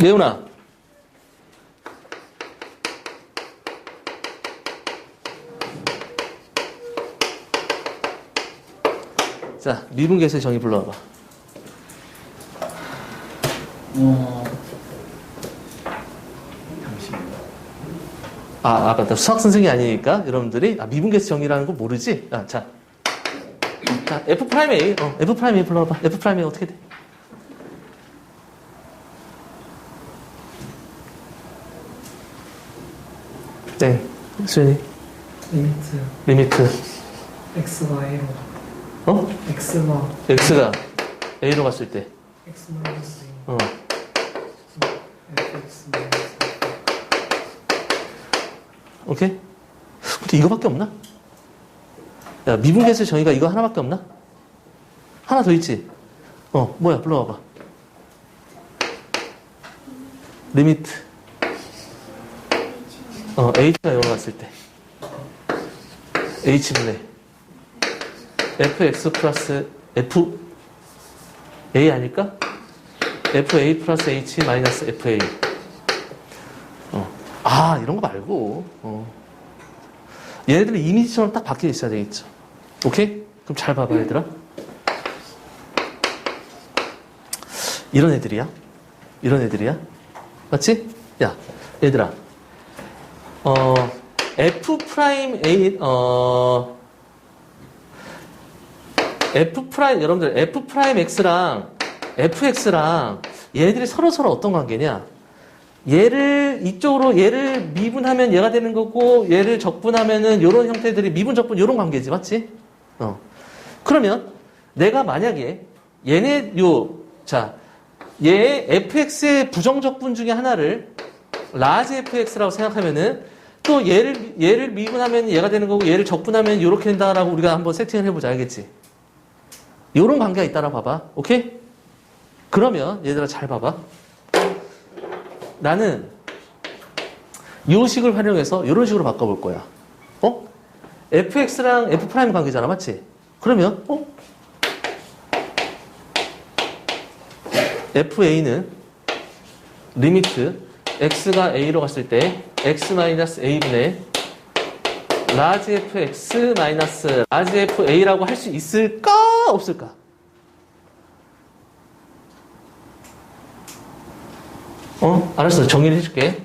레오나. 자, 미분계수의 정의 불러와봐. 어. 잠시만요. 아, 아까 나 수학 선생이 아니니까 여러분들이 아, 미분계수 정의라는 거 모르지? 아, 자. 자, F 프라임 A. 어, F 프라임 A 불러와봐. F 프라임 A 어떻게 돼? 네. 수현이. 리미트 리미트. x가 a로 어? x가 X가 A로 갔을 때. x 마이너스 어. fx 마이너스 오케이? 근데 이거밖에 없나? 야, 미분계수의 정의가 이거 하나밖에 없나? 하나 더 있지? 어, 뭐야, 불러와봐. 리미트. 어, h가 0로 갔을 때. h분의 fx 플러스 f a 아닐까? fa 플러스 h 마이너스 fa. 어. 아, 이런 거 말고. 어. 얘네들은 이미지처럼 딱 박혀 있어야 되겠죠. 오케이? 그럼 잘 봐봐, 얘들아. 이런 애들이야. 이런 애들이야. 맞지? 야, 얘들아. 어, F 프라임 A, 어, F 프라임, 여러분들, F 프라임 X랑 FX랑 얘네들이 서로 서로 어떤 관계냐? 얘를 이쪽으로 얘를 미분하면 얘가 되는 거고 얘를 적분하면은 이런 형태들이 미분 적분 이런 관계지 맞지? 어. 그러면 내가 만약에 얘네 요자 얘 fx의 부정 적분 중에 하나를 라지 fx라고 생각하면은 또 얘를 얘를 미분하면 얘가 되는 거고 얘를 적분하면 이렇게 된다라고 우리가 한번 세팅을 해보자 알겠지? 요런 관계가 있다라 봐봐 오케이? 그러면 얘들아 잘 봐봐 나는 이 식을 활용해서 이런 식으로 바꿔볼 거야. 어? fx랑 f 프라임 관계잖아, 맞지? 그러면 어? fa는 리미트 x가 a로 갔을 때 x 마이너스 a분의 라지 fx 마이너스 라지 fa라고 할 수 있을까 없을까? 어? 알았어. 정리를 해줄게.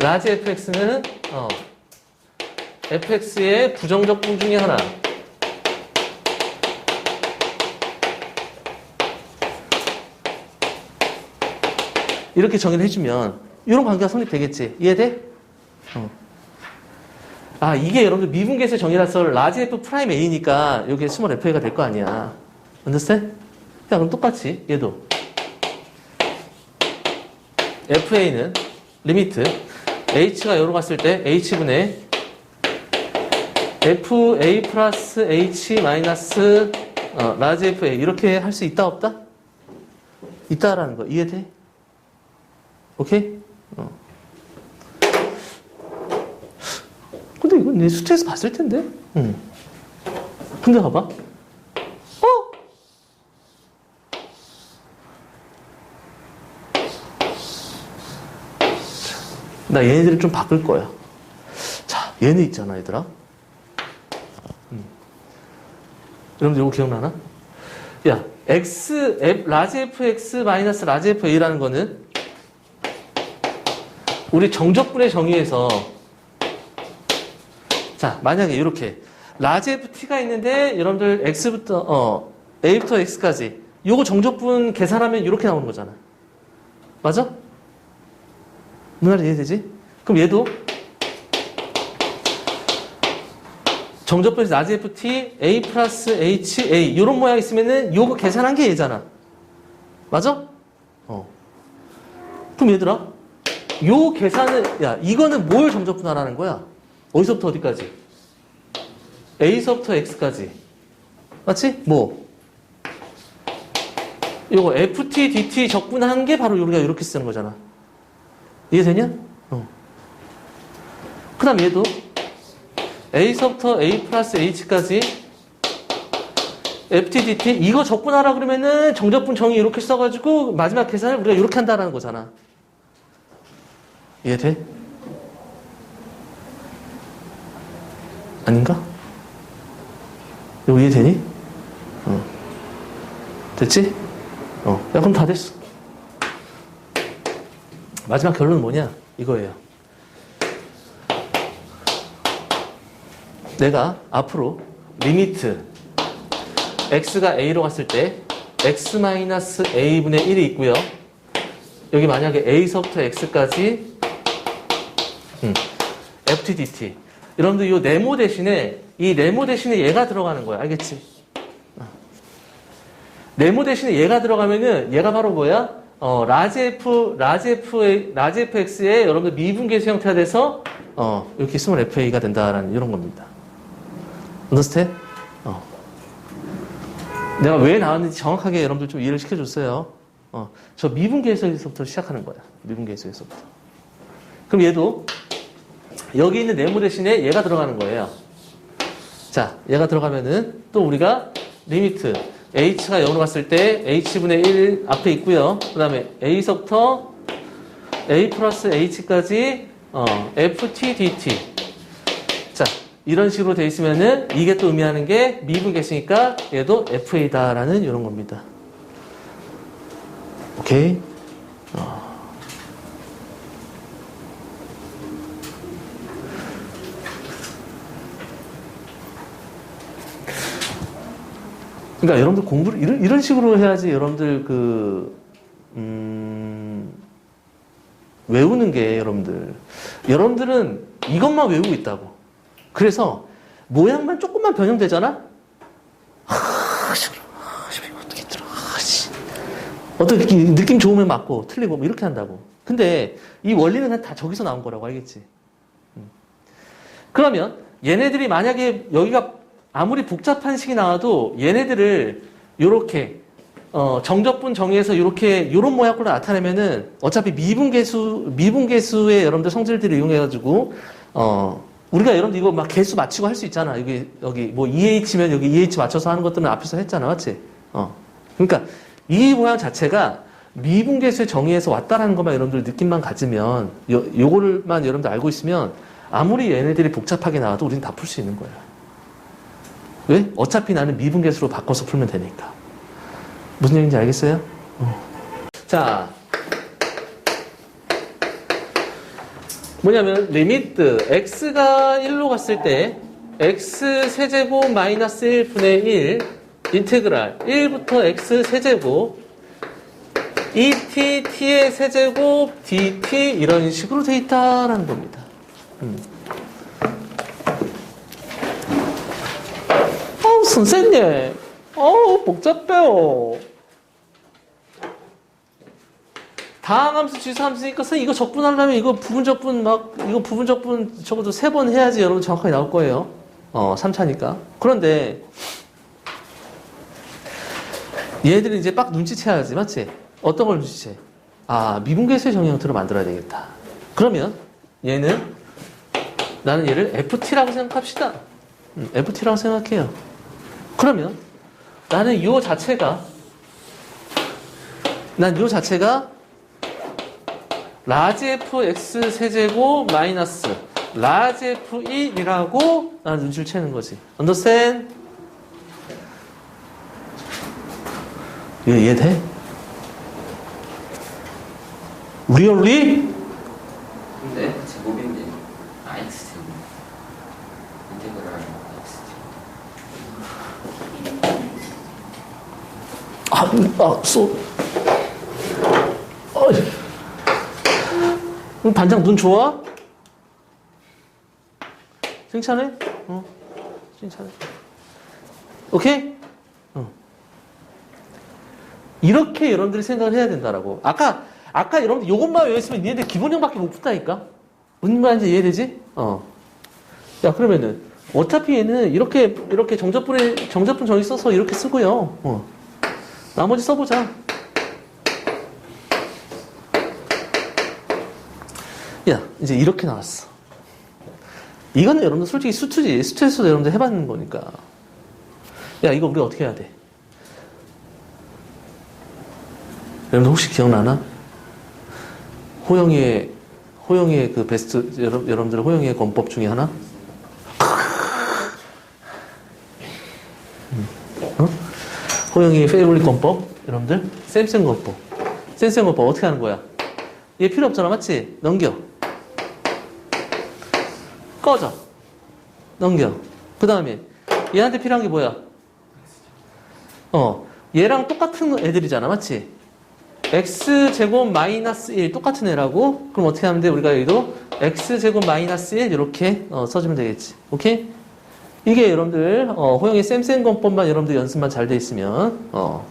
라지 fx는, 어, fx의 부정적 분 중에 하나. 이렇게 정의를 해주면, 이런 관계가 성립되겠지. 이해돼? 어. 아, 이게 여러분들 미분계수의 정의라서 라지 f 프라임 a니까 여기에 스몰 fa가 될 거 아니야. understand? 야, 그럼 똑같이, 얘도. FA는 리미트 H가 여로 갔을 때 H분의 FA 플러스 H 마이너스 어, 라지 FA 이렇게 할 수 있다 없다? 있다라는 거 이해돼? 오케이? 어. 근데 이건 내 수트에서 봤을 텐데? 응. 근데 봐봐. 어? 나 얘네들을 좀 바꿀 거야. 자, 얘네 있잖아, 얘들아. 음. 여러분들 이거 기억나나? 야, x, F, 라지 fx 마이너스 라지 fa라는 거는 우리 정적분의 정의에서 자, 만약에 이렇게 라지 ft가 있는데 여러분들 x부터 어 a부터 x까지 요거 정적분 계산하면 이렇게 나오는 거잖아. 맞아? 무슨 이해되지? 그럼 얘도 정적분에서 라지 ft a 플러스 h a 이런 모양 있으면은 요거 계산한 게 얘잖아. 맞아? 어. 그럼 얘들아, 요 계산은 야 이거는 뭘 정적분하라는 거야? 어디서부터 어디까지? a서부터 x까지. 맞지? 뭐? 요거 ft dt 적분한 게 바로 우리가 이렇게 쓰는 거잖아. 이해되냐? 어. 그 다음 얘도 A서부터 A 플러스 H까지 FTDT 이거 적분하라 그러면은 정적분 정의 이렇게 써가지고 마지막 계산을 우리가 이렇게 한다라는 거잖아. 이해돼? 아닌가? 이거 이해되니? 어. 됐지? 어. 야, 그럼 다 됐어. 마지막 결론은 뭐냐? 이거예요. 내가 앞으로 리미트 x가 a로 갔을 때 x-a분의 1이 있고요. 여기 만약에 a서부터 x까지 음, ft dt 여러분들 이 네모 대신에 이 네모 대신에 얘가 들어가는 거야 알겠지? 어. 네모 대신에 얘가 들어가면은 얘가 바로 뭐야? 어, f 라지 f 라지 fx의 여러분들 미분계수 형태가 돼서 어, 이렇게 스몰 fa가 된다라는 이런 겁니다. understand? 어. 내가 왜 나왔는지 정확하게 여러분들 좀 이해를 시켜줬어요. 어, 저 미분계수에서부터 시작하는 거야. 미분계수에서부터. 그럼 얘도 여기 있는 네모 대신에 얘가 들어가는 거예요. 자, 얘가 들어가면은 또 우리가 리미트 h가 0으로 갔을 때 h분의 1 앞에 있고요. 그 다음에 a서부터 a 플러스 h까지 어, ft dt 자, 이런 식으로 돼 있으면은 이게 또 의미하는 게 미분계수니까 얘도 fa다라는 이런 겁니다. 오케이? 어. 그러니까 여러분들 공부를 이런, 이런 식으로 해야지 여러분들 그, 음, 외우는 게 여러분들. 여러분들은 이것만 외우고 있다고. 그래서 모양만 조금만 변형되잖아? 어떻게 느낌, 좋으면 맞고 틀리고 뭐 이렇게 한다고. 근데 이 원리는 다 저기서 나온 거라고 알겠지? 음. 그러면 얘네들이 만약에 여기가 아무리 복잡한 식이 나와도 얘네들을 요렇게 어, 정적분 정의에서 요렇게 요런 모양으로 나타내면은 어차피 미분계수 미분계수의 여러분들 성질들을 이용해 가지고 어 우리가 여러분들 이거 막 개수 맞추고 할 수 있잖아. 여기 여기 뭐 EH면 여기 EH 맞춰서 하는 것들은 앞에서 했잖아. 맞지? 어. 그러니까 이 모양 자체가 미분계수의 정의에서 왔다라는 것만 여러분들 느낌만 가지면 요 요거를만 여러분들 알고 있으면 아무리 얘네들이 복잡하게 나와도 우리는 다 풀 수 있는 거야. 왜? 어차피 나는 미분계수로 바꿔서 풀면 되니까. 무슨 얘기인지 알겠어요? 어. 자. 뭐냐면, 리미트, x가 1로 갔을 때, x 세제곱 마이너스 1분의 1, 인테그랄, 1부터 x 세제곱, et, t의 세제곱, dt, 이런 식으로 돼 있다라는 겁니다. 음. 어우, 선생님. 어우, 복잡해요. 다항함수, 지수함수 니까 선생님 이거 적분하려면 이거 부분 적분 막, 이거 부분 적분 적어도 세 번 해야지 여러분 정확하게 나올 거예요. 어, 3차니까. 그런데, 얘들은 이제 빡 눈치채야지, 맞지? 어떤 걸 눈치채? 아, 미분계수의 정의 형태로 만들어야 되겠다. 그러면, 얘는, 나는 얘를 FT라고 생각합시다. 음, FT라고 생각해요. 그러면 나는 요 자체가 난 요 자체가 라지 f x 세제곱 마이너스 라지 f 1이라고 나는 눈치를 채는 거지. understand? 이거 이해돼? 근데 제곱인데 아 x 제곱 인테그랄 x 아, 쏘. 어이. 음, 반장 눈 좋아? 칭찬해? 어. 칭찬해. 오케이? 어. 이렇게 여러분들이 생각을 해야 된다라고. 아까, 아까 여러분들 요것만 외웠으면 니네들 기본형밖에 못 푼다니까? 무슨 말인지 이해되지? 어. 야, 그러면은, 어차피 얘는 이렇게, 이렇게 정적분에, 정적분 정의 써서 이렇게 쓰고요. 어. 나머지 써보자. 야, 이제 이렇게 나왔어. 이거는 여러분들 솔직히 수투지. 스트레스도 여러분들 해봤는 거니까. 야, 이거 우리 어떻게 해야 돼? 여러분들 혹시 기억나나? 호영이의, 호영이의 그 베스트 여러, 여러분들 호영이의 권법 중에 하나? 음. 어? 호영이의 페이블릿 권법 여러분들 쌤쌤 권법 쌤쌤 권법 어떻게 하는 거야? 얘 필요 없잖아 맞지? 넘겨 꺼져 넘겨 그 다음에 얘한테 필요한 게 뭐야? 어 얘랑 똑같은 애들이잖아 맞지? x제곱 마이너스 1 똑같은 애라고? 그럼 어떻게 하면 돼? 우리가 여기도 x제곱 마이너스 1 이렇게 어, 써주면 되겠지. 오케이? 이게 여러분들 어, 호영이 쌤쌤 권법만 여러분들 연습만 잘 돼 있으면 어,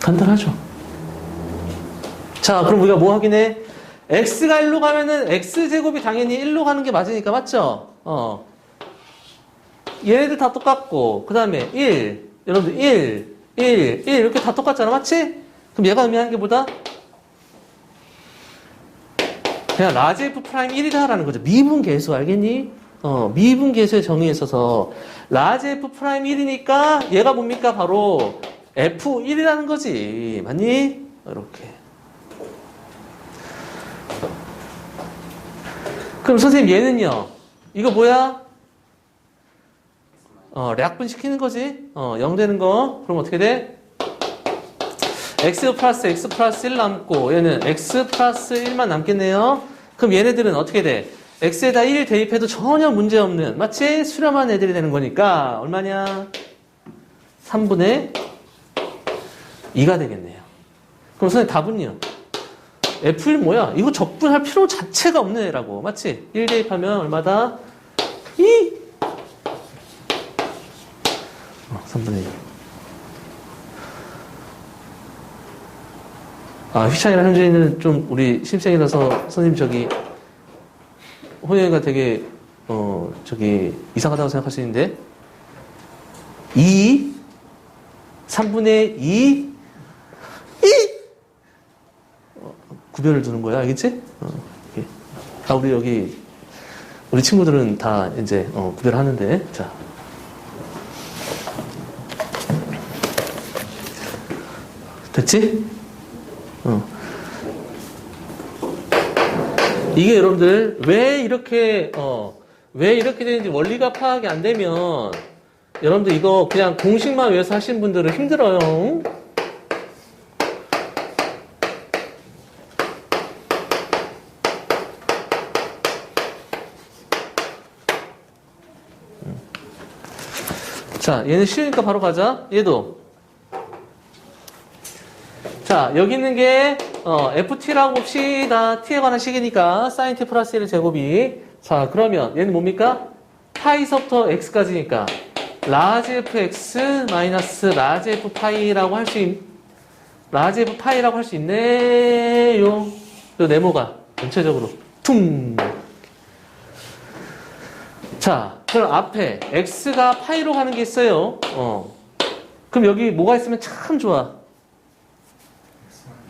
간단하죠. 자 그럼 우리가 뭐 확인해? x가 1로 가면은 x제곱이 당연히 1로 가는 게 맞으니까 맞죠? 어. 얘네들 다 똑같고 그 다음에 1 여러분들 1 1, 1 이렇게 다 똑같잖아 맞지? 그럼 얘가 의미하는 게 뭐다? 그냥 라지 F 프라임 1이다라는 거죠 미분 계수 알겠니? 어 미분 계수의 정의에 있어서 라지 F 프라임 1이니까 얘가 뭡니까? 바로 F1이라는 거지 맞니? 이렇게 그럼 선생님 얘는요 이거 뭐야? 어, 략분 시키는 거지. 어, 0 되는 거. 그럼 어떻게 돼? x 플러스 x 플러스 1 남고 얘는 x 플러스 1만 남겠네요. 그럼 얘네들은 어떻게 돼? X에다 1 대입해도 전혀 문제 없는 마치 수렴한 애들이 되는 거니까 얼마냐? 3분의 2가 되겠네요. 그럼 선생님 답은요? F1 뭐야? 이거 적분할 필요 자체가 없는 애라고. 맞지? 1 대입하면 얼마다? 2! 어, 3분의 1. 아, 휘찬이랑 현준이는 좀 우리 심생이라서 선생님 저기 호영이가 되게 어 저기 이상하다고 생각하시는데 2 3분의 2 2 어, 구별을 두는 거야 알겠지? 어. 아 우리 여기 우리 친구들은 다 이제 어, 구별하는데 자 됐지? 어. 이게 여러분들 왜 이렇게 어, 왜 이렇게 되는지 원리가 파악이 안 되면 여러분들 이거 그냥 공식만 외워서 하신 분들은 힘들어요. 자, 얘는 쉬우니까 바로 가자. 얘도 자, 여기 있는 게, 어, FT라고 봅시다. T에 관한 식이니까, 사인 T 플러스 1의 제곱이. 자, 그러면 얘는 뭡니까? 파이서부터 X까지니까, 라지 FX 마이너스 라지 F 파이라고 할 수, 있, 라지 F 파이라고 할 수 있네요. 요 네모가 전체적으로 퉁. 자, 그럼 앞에 X가 파이로 가는 게 있어요. 어. 그럼 여기 뭐가 있으면 참 좋아.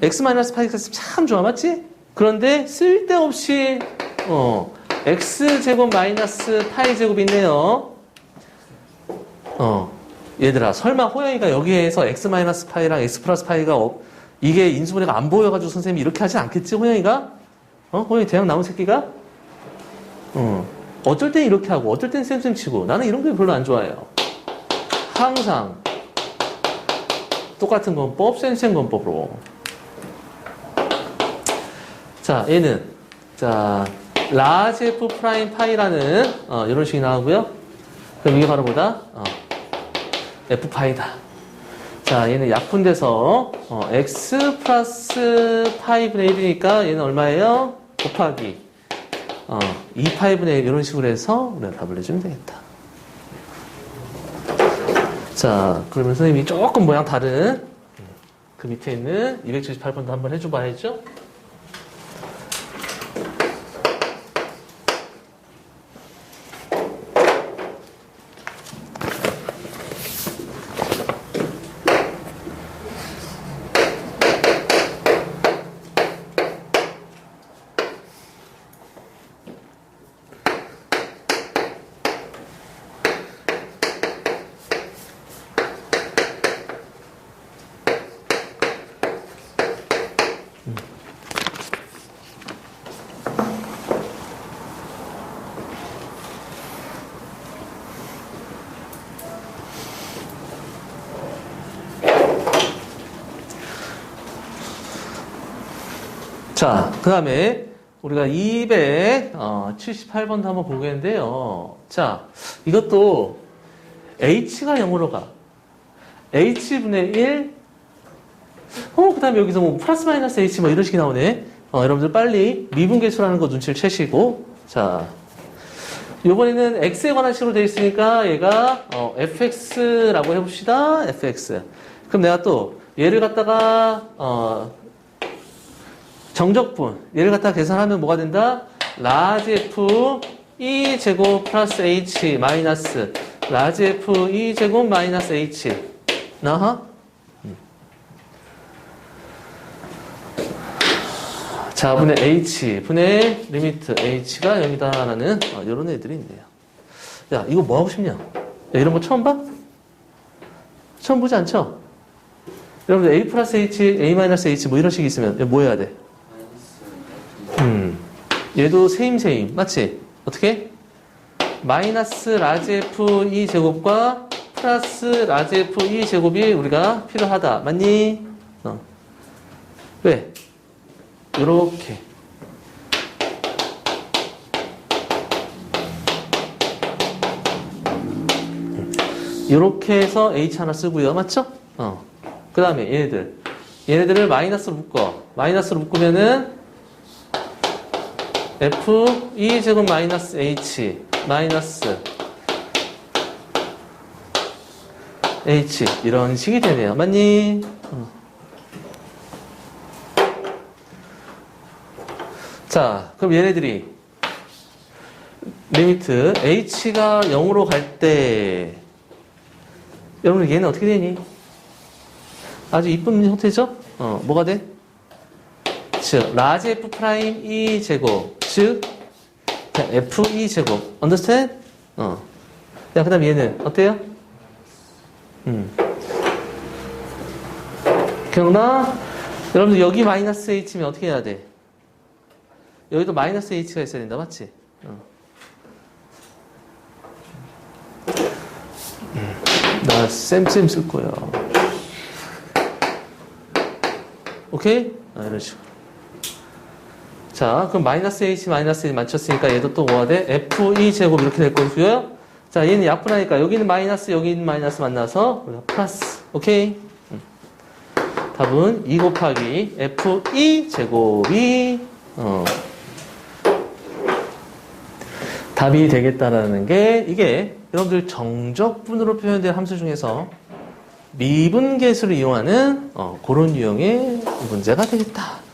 X-파이가 있으면 참 좋아 맞지? 그런데 쓸데없이 어 x제곱 마이너스 파이 제곱이 있네요 어 얘들아 설마 호영이가 여기에서 x 마이너스 파이랑 x 플러스 파이가 어, 이게 인수분해가 안 보여가지고 선생님이 이렇게 하진 않겠지 호영이가? 어? 호영이 대학 나온 새끼가? 어 어쩔 땐 이렇게 하고 어쩔 땐 쌤쌤 치고 나는 이런 게 별로 안 좋아해요 항상 똑같은 건법 쌤쌤 건법으로 자, 얘는 자 라지 f 프라임 파이라는 어, 이런 식이 나오고요. 그럼 이게 바로 뭐다? 어, f 파이다. 자, 얘는 약분돼서 어, x 플러스 파이분의 1이니까 얘는 얼마예요? 곱하기 어, 2 파이분의 1 이런 식으로 해서 우리가 답을 내주면 되겠다. 자, 그러면 선생님이 조금 모양 다른 그 밑에 있는 278번도 한번 해줘봐야죠. 자, 그 다음에 우리가 278번도 한번 보겠는데요. 자, 이것도 h가 0으로 가. h분의 1. 어, 그 다음에 여기서 뭐 플러스 마이너스 h 뭐 이런 식이 나오네. 어, 여러분들 빨리 미분계수라는 거 눈치를 채시고. 자, 요번에는 x에 관한 식으로 되어 있으니까 얘가 어, fx라고 해봅시다. fx. 그럼 내가 또 얘를 갖다가 어, 정적분 얘를 갖다가 계산하면 뭐가 된다? 라지 f e 제곱 플러스 h 마이너스 라지 f e 제곱 마이너스 h 나하? 음. 자, 분의 h, 분의 리미트 h가 0이다라는 어, 이런 애들이 있네요. 야, 이거 뭐 하고 싶냐? 야, 이런 거 처음 봐? 처음 보지 않죠? 여러분들 a 플러스 h, a 마이너스 h 뭐 이런 식이 있으면 뭐 해야 돼? 음. 얘도 세임 세임 맞지? 어떻게? 마이너스 라지 f e 제곱과 플러스 라지 f e 제곱이 우리가 필요하다 맞니? 어. 왜? 요렇게 요렇게 해서 h 하나 쓰고요 맞죠? 어. 그 다음에 얘네들 얘네들을 마이너스로 묶어 마이너스로 묶으면은 f e 제곱 마이너스 h 마이너스 h 이런 식이 되네요. 맞니? 어. 자, 그럼 얘네들이 리미트 h가 0으로 갈 때 여러분 얘는 어떻게 되니? 아주 이쁜 형태죠? 어, 뭐가 돼? 즉 라지 f 프라임 e 제곱 즉 f e 제곱 understand? 어. 자 그 다음 얘는 어때요? 음. 기억나? 여러분들 여기 마이너스 h면 어떻게 해야 돼? 여기도 마이너스 h가 있어야 된다 맞지? 어. 음. 나 쌤쌤 쓸 거야. 오케이? 아, 이런 식으로. 자, 그럼 마이너스 h 마이너스 1 맞췄으니까 얘도 또 뭐가 돼? f2 제곱 이렇게 될 거고요. 자, 얘는 약분하니까 여기는 마이너스, 여기는 마이너스 만나서 우리가 플러스. 오케이? 음. 답은 2 곱하기 f2 제곱이 어, 답이 되겠다라는 게 이게 여러분들 정적분으로 표현된 함수 중에서 미분계수를 이용하는 어, 그런 유형의 문제가 되겠다.